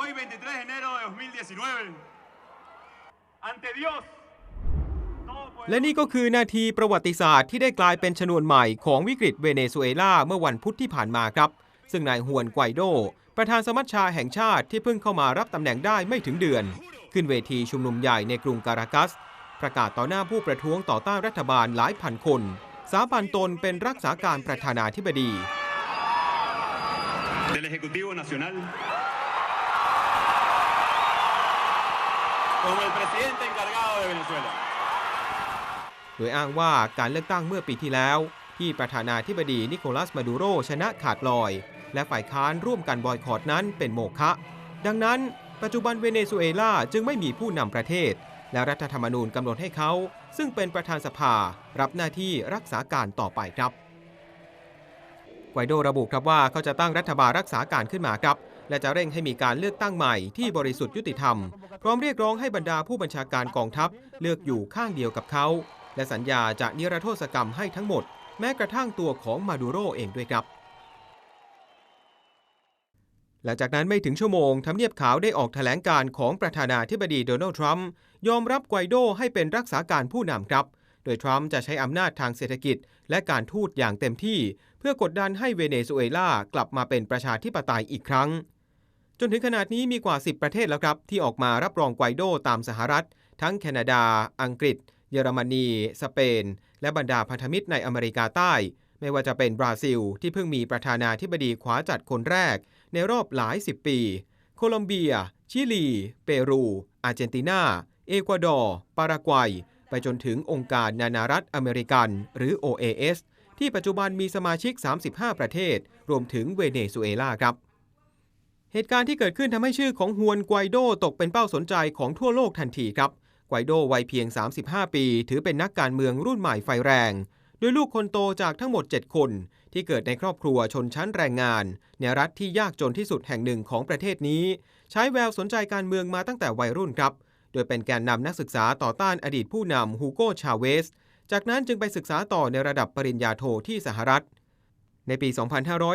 Hoy 23 de enero de 2019, ante Dios, และนี่ก็คือนาทีประวัติศาสตร์ที่ได้กลายเป็นชนวนใหม่ของวิกฤตเวเนซุเอลาเมื่อวันพุธที่ผ่านมาครับ ซึ่งนายฮวนไกวโด ประธานสมัชชาแห่งชาติที่เพิ่งเข้ามารับตำแหน่งได้ไม่ถึงเดือน ขึ้นเวทีชุมนุมใหญ่ในกรุงการากัส ประกาศต่อหน้าผู้ประท้วงต่อต้านรัฐบาลหลายพันคน สาบันตนเป็นรักษาการประธานาธิบดี del Ejecutivo Nacional, como el presidente encargado de Venezuela. โดยอ้างว่าการเลือกตั้งเมื่อปีที่แล้ว ที่ประธานาธิบดีนิโคลัสมาดูโรชนะขาดลอย และฝ่ายค้านร่วมกันบอยคอรดนั้นเป็นโมฆะดังนั้นปัจจุบันเวเนซุเอลาจึงไม่มีผู้นำประเทศ และรัฐธรรมนูญกำหนดให้เขา ซึ่งเป็นประธานสภา รับหน้าที่รักษาการต่อไปครับไกวโดระบุครับว่าเขาจะตั้งรัฐบาลรักษาการขึ้นมาครับ และจะเร่งให้มีการเลือกตั้งใหม่ที่บริสุทธิ์ยุติธรรม พร้อมเรียกร้องให้บรรดาผู้บัญชาการกองทัพเลือกอยู่ข้างเดียวกับเขา และสัญญาจะนิรโทษกรรมให้ทั้งหมด แม้กระทั่งตัวของมาดูโรเองด้วยครับ หลังจากนั้นไม่ถึงชั่วโมงทำเนียบขาวได้ออกแถลงการของประธานาธิบดีโดนัลด์ทรัมป์ยอมรับไกวโดให้เป็นรักษาการผู้นำครับโดยทรัมป์จะใช้อำนาจทางเศรษฐกิจ และการทูตอย่างเต็มที่ เพื่อกดดันให้เวเนซุเอลากลับมาเป็นประชาธิปไตยอีกครั้ง จนถึงขนาดนี้มีกว่า 10 ประเทศแล้วครับ ที่ออกมารับรองไกวโดตามสหรัฐ ทั้งแคนาดา อังกฤษ เยอรมนี สเปน และบรรดาพันธมิตรในอเมริกาใต้ ไม่ว่าจะเป็นบราซิล ที่เพิ่งมีประธานาธิบดีขวาจัดคนแรก ในรอบหลายสิบปี โคลอมเบีย ชิลี เปรู อาร์เจนตินา เอกวาดอร์ ปารากวัย ไปจนถึงองค์การนานารัฐอเมริกัน หรือ OAS ที่ปัจจุบันมีสมาชิก 35 ประเทศ รวมถึงเวเนซุเอลาครับ เหตุการณ์ที่เกิดขึ้นทำให้ชื่อของฮวนไกวโดตกเป็นเป้าสนใจของทั่วโลกทันทีครับ ไกวโดวัยเพียง 35 ปี ถือเป็นนักการเมืองรุ่นใหม่ไฟแรงโดยลูกคนโตจากทั้งหมด 7 คน ที่เกิดในครอบครัวชนชั้นแรงงาน ในรัฐที่ยากจนที่สุดแห่งหนึ่งของประเทศนี้ ใช้แววสนใจการเมืองมาตั้งแต่วัยรุ่นครับ โดยเป็นแกนนำนักศึกษาต่อต้านอดีตผู้นำฮูโกชาเวส จากนั้นจึงไปศึกษาต่อในระดับปริญญาโทที่สหรัฐ ในปี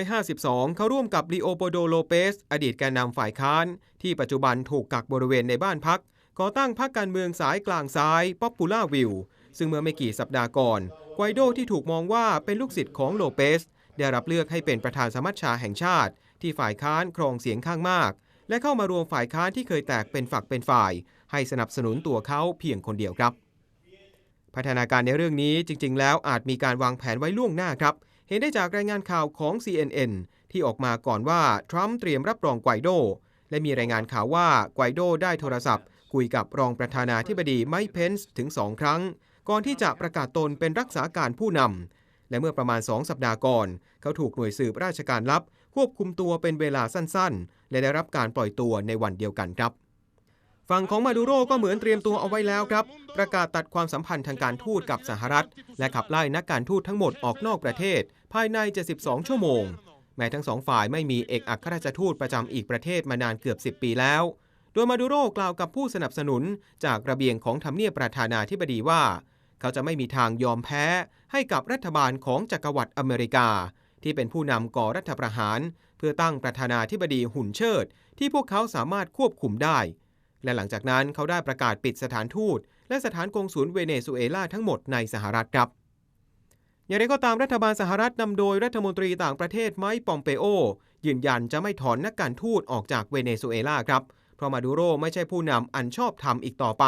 2552 เขาร่วมกับลีโอโปโดโลเปสอดีตแกนนำฝ่ายค้าน ที่ปัจจุบันถูกกักบริเวณในบ้านพักก่อตั้งพรรคการเมืองสายกลางซ้ายป๊อปปูล่าวิวซึ่งเมื่อไม่กี่สัปดาห์ก่อนไกวโดที่ถูกมองว่าเป็นลูกศิษย์ของโลเปส ได้รับเลือกให้เป็นประธานสมัชชาแห่งชาติ ที่ฝ่ายค้านครองเสียงข้างมาก และเข้ามารวมฝ่ายค้านที่เคยแตกเป็นฝักเป็นฝ่าย ให้สนับสนุนตัวเขาเพียงคนเดียวครับ พัฒนาการในเรื่องนี้จริง ๆ แล้วอาจมีการวางแผนไว้ล่วงหน้าครับ ห็นได้จากรายงานข่าวของ CNN ที่ออกมาก่อนว่า ทรัมป์เตรียมรับรองไกวโด และมีรายงานข่าวว่าไกวโดได้โทรศัพท์ คุยกับรองประธานาธิบดีไมค์เพนส์ถึง2ครั้ง ก่อนที่จะประกาศตนเป็นรักษาการผู้นำและเมื่อประมาณ2สัปดาห์ก่อน เขาถูกหน่วยสืบราชการลับ ควบคุมตัวเป็นเวลาสั้นๆ และได้รับการปล่อยตัวในวันเดียวกันครับ ฝั่งของมาดูโรก็เหมือนเตรียมตัวเอาไว้แล้วครับ ประกาศตัดความสัมพันธ์ทางการทูตกับสหรัฐ และขับไล่นักการทูตทั้งหมดออกนอกประเทศ ภายใน 72 ชั่วโมง แม้ทั้งสองฝ่ายไม่มีเอกอัครราชทูตประจำอีกประเทศมานานเกือบ 10 ปีแล้ว โดยมาดูโรกล่าวกับผู้สนับสนุนจากระเบียงของทำเนียบประธานาธิบดีว่า เขาจะไม่มีทางยอมแพ้ให้กับรัฐบาลของจักรวรรดิอเมริกา ที่เป็นผู้นำก่อรัฐประหาร เพื่อตั้งประธานาธิบดีหุ่นเชิด ที่พวกเขาสามารถควบคุมได้ และหลังจากนั้นเขาได้ประกาศปิดสถานทูต และสถานกงศูนย์เวเนซุเอลาทั้งหมดในสหรัฐครับ อย่างไรก็ตามรัฐบาลสหรัฐนำโดยรัฐมนตรีต่างประเทศไมค์ปอมเปโอ ยืนยันจะไม่ถอนนักการทูตออกจากเวเนซุเอลาครับเพราะมาดูโรไม่ใช่ผู้นำอันชอบธรรมอีกต่อไป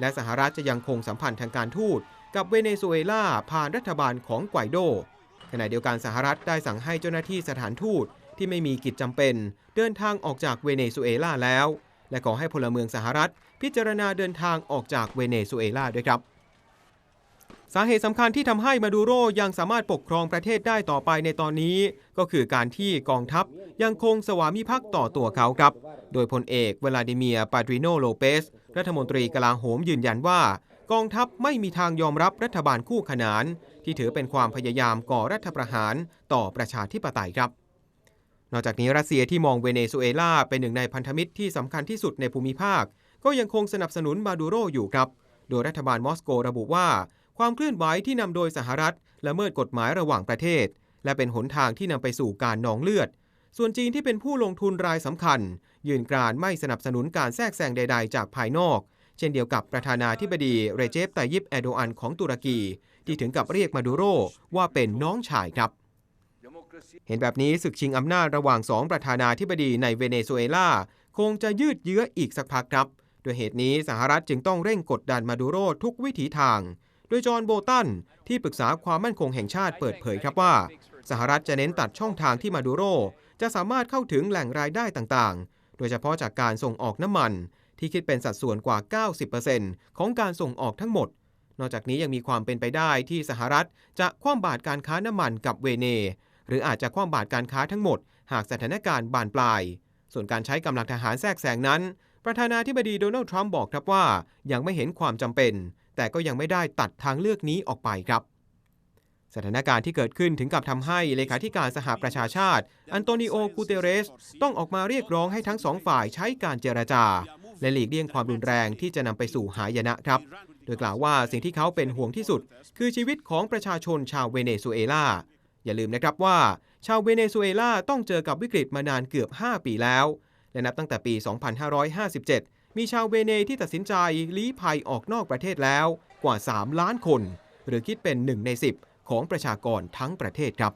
และสหรัฐจะยังคงสัมพันธ์ทางการทูตกับเวเนซุเอลาผ่านรัฐบาลของไกวโดขณะเดียวกันสหรัฐได้สั่งให้เจ้าหน้าที่สถานทูตที่ไม่มีกิจจำเป็น เดินทางออกจากเวเนซุเอลาแล้ว และขอให้พลเมืองสหรัฐ พิจารณาเดินทางออกจากเวเนซุเอลาด้วยครับ สาเหตุสำคัญที่ทำให้มาดูโรยังสามารถปกครองประเทศได้ต่อไปในตอนนี้ ก็คือการที่กองทัพยังคงสวามิภักดิ์ต่อตัวเขาครับ โดยพลเอกเวลาดิเมียปาดริโนโลเปส รัฐมนตรีกลาโหมยืนยันว่ากองทัพไม่มีทางยอมรับรัฐบาลคู่ขนาน ที่ถือเป็นความพยายามก่อรัฐประหารต่อประชาธิปไตยครับ นอกจากนี้รัสเซียที่มองเวเนซุเอลาเป็นหนึ่งในพันธมิตรที่สำคัญที่สุดในภูมิภาค ก็ยังคงสนับสนุนมาดูโรอยู่ครับ โดยรัฐบาลมอสโกระบุว่า ความเคลื่อนไหวที่นำโดยสหรัฐละเมิดกฎหมายระหว่างประเทศ และเป็นหนทางที่นำไปสู่การนองเลือด ส่วนจีนที่เป็นผู้ลงทุนรายสำคัญ ยืนกรานไม่สนับสนุนการแทรกแซงใด ๆ จากภายนอก เช่นเดียวกับประธานาธิบดีเรเจปไตยิปแอโดอันของตุรกี ที่ถึงกับเรียกมาดูโรว่าเป็นน้องชายครับ เห็นแบบนี้ศึกชิงอำนาจระหว่างสองประธานาธิบดีในเวเนซุเอลาคงจะยืดเยื้ออีกสักพักครับ โดยเหตุนี้สหรัฐจึงต้องเร่งกดดันมาดูโรทุกวิถีทาง โดยจอห์นโบตันที่ปรึกษาความมั่นคงแห่งชาติเปิดเผยครับว่า สหรัฐจะเน้นตัดช่องทางที่มาดูโรจะสามารถเข้าถึงแหล่งรายได้ต่างๆ โดยเฉพาะจากการส่งออกน้ำมัน ที่คิดเป็นสัดส่วนกว่า 90%ของการส่งออกทั้งหมด นอกจากนี้ยังมีความเป็นไปได้ที่สหรัฐจะคว่ำบาตรการค้าน้ำมันกับเวเน หรืออาจจะคว่ำบาตรการค้าทั้งหมด หากสถานการณ์บานปลาย ส่วนการใช้กำลังทหารแทรกแซงนั้น ประธานาธิบดีโดนัลด์ทรัมป์บอกครับว่ายังไม่เห็นความจำเป็น แต่ก็ยังไม่ได้ตัดทางเลือกนี้ออกไปครับสถานการณ์ที่เกิดขึ้นถึงกับทำให้เลขาธิการสหประชาชาติ อันโตนิโอกูเตเรส ต้องออกมาเรียกร้องให้ทั้งสองฝ่ายใช้การเจรจา และหลีกเลี่ยงความรุนแรงที่จะนำไปสู่หายนะครับ โดยกล่าวว่าสิ่งที่เขาเป็นห่วงที่สุด คือชีวิตของประชาชนชาวเวเนซุเอลา อย่าลืมนะครับว่า ชาวเวเนซุเอลาต้องเจอกับวิกฤตมานานเกือบ 5 ปีแล้ว และนับตั้งแต่ปี 2557 มีชาวเวเนที่ตัดสินใจลี้ภัยออกนอกประเทศแล้วกว่า 3 ล้านคน หรือคิดเป็น 1 ใน 10 ของประชากรทั้งประเทศครับ